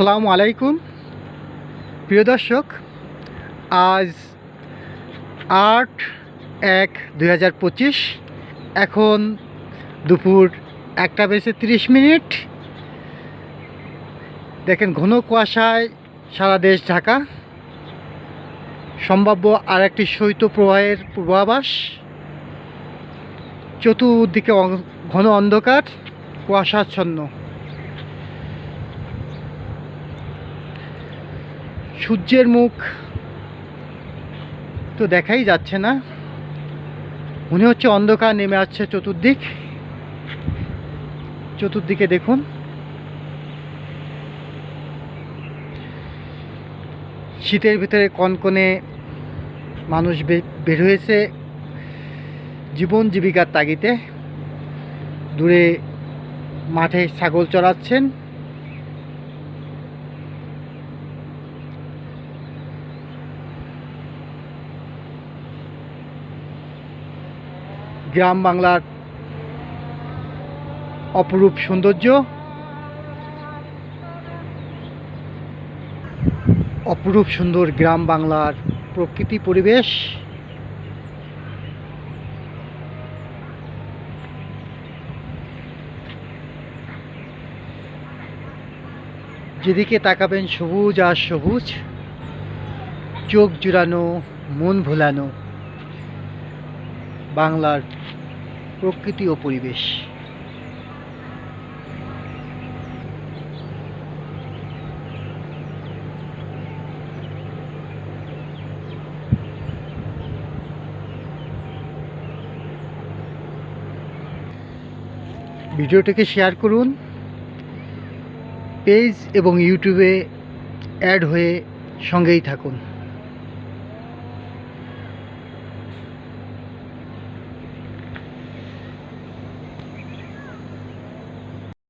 আসসালামু আলাইকুম। প্রিয় দর্শক, আজ আট এক দুই এখন দুপুর একটা বেজে তিরিশ মিনিট। দেখেন ঘন কুয়াশায় সারা দেশ ঢাকা। সম্ভাব্য আর একটি শৈত্যপ্রবাহের পূর্বাভাস। চতুর্দিকে ঘন অন্ধকার, কুয়াশাচ্ছন্ন। সূর্যের মুখ তো দেখাই যাচ্ছে না। মনে হচ্ছে অন্ধকার নেমে আসছে চতুর্দিক। চতুর্দিকে দেখুন। শীতের ভিতরে কনকনে মানুষ বের হয়েছে জীবন জীবিকার তাগিতে দূরে মাঠে ছাগল চড়াচ্ছেন। গ্রাম বাংলার অপরূপ সৌন্দর্য, অপরূপ সুন্দর গ্রাম বাংলার প্রকৃতি পরিবেশ, যেদিকে তাকাবেন সবুজ আর সবুজ, চোখ জুড়ানো, মন ভোলানো। বাংলার প্রকৃতি ও পরিবেশ। ভিডিওটিকে শেয়ার করুন পেজ এবং ইউটিউবে অ্যাড হয়ে সঙ্গেই থাকুন।